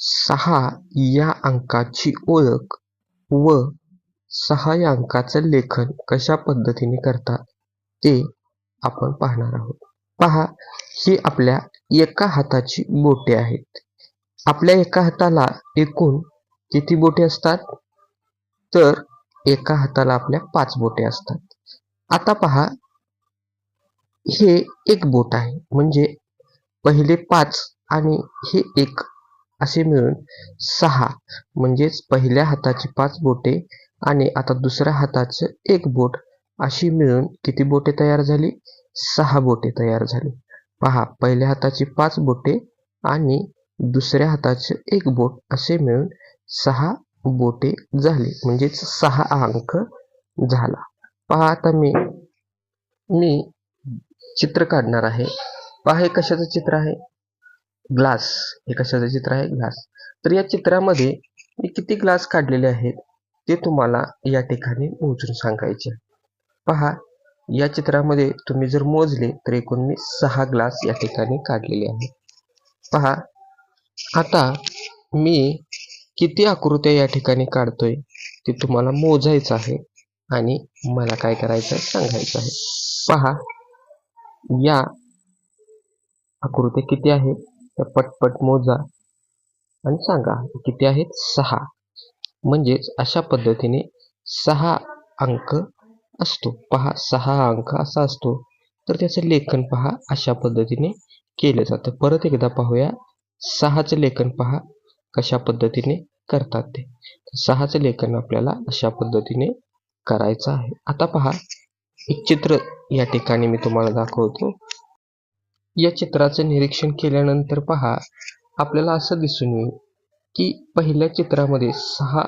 सहा या अंकाची ओळख व सहा या अंकाचं लेखन कशा पद्धतीने करतात ते आपण पाहणार आहोत. पहा ही आपल्या एका हाताची बोटे आहेत. आपल्या एका हाताला एकूण किती बोटे असतात? तर एका हाताला आपल्या पाच बोटे असतात. आता पहा हे एक बोट आहे. म्हणजे पहिले पाच आणि हे एक असे मिळून सहा म्हणजेच पहिल्या हाताची पाच बोटे आणि आता दुसऱ्या हाताचं एक बोट. अशी मिळून किती बोटे तयार झाली? सहा बोटे तयार झाली. पहा पहिल्या हाताची पाच बोटे आणि दुसऱ्या हाताचे एक बोट. असे मिळून सहा बोटे झाली म्हणजेच सहा अंक झाला. पहा आता मी मी चित्र काढणार आहे. पहा हे कशाचं चित्र आहे? ग्लास. हे कशाचं चित्र आहे ग्लास. तर या चित्रामध्ये मी किती ग्लास काढलेले आहेत ते तुम्हाला या ठिकाणी मोजून सांगायचे. पहा या चित्रामध्ये तुम्ही जर मोजले तर एकूण मी सहा ग्लास या ठिकाणी काढलेले आहेत. पहा आता मी किती आकृत्या या ठिकाणी काढतोय ते तुम्हाला मोजायचं आहे आणि मला काय करायचं सांगायचं आहे. पहा या आकृत्या किती आहेत पटपट मोजा आणि सांगा किती आहेत? सहा. म्हणजेच अशा पद्धतीने सहा अंक असतो. पहा सहा अंक असा असतो. तर त्याचं लेखन पहा अशा पद्धतीने केलं जातं. परत एकदा पाहूया. सहाचं लेखन पहा कशा पद्धतीने करतात ते. सहाचं लेखन आपल्याला अशा पद्धतीने करायचं आहे. आता पहा एक चित्र या ठिकाणी मी तुम्हाला दाखवतो. या चित्राचं निरीक्षण केल्यानंतर पहा आपल्याला असं दिसून येईल की पहिल्या चित्रामध्ये सहा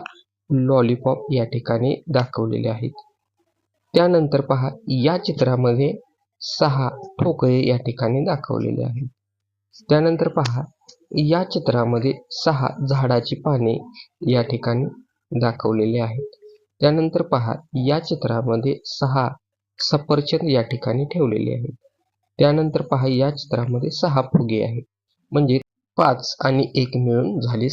लॉलीपॉप या ठिकाणी दाखवलेले आहेत. त्यानंतर पहा या चित्रामध्ये सहा ठोकळे या ठिकाणी दाखवलेले आहेत. त्यानंतर पहा या चित्रामध्ये सहा झाडाची पाने या ठिकाणी दाखवलेले आहेत. त्यानंतर पहा या चित्रामध्ये सहा सफरचंद या ठिकाणी ठेवलेले आहेत. त्यानंतर पहा या चित्रामध्ये सहा फुगे आहेत. म्हणजे पाच आणि एक मिळून झाले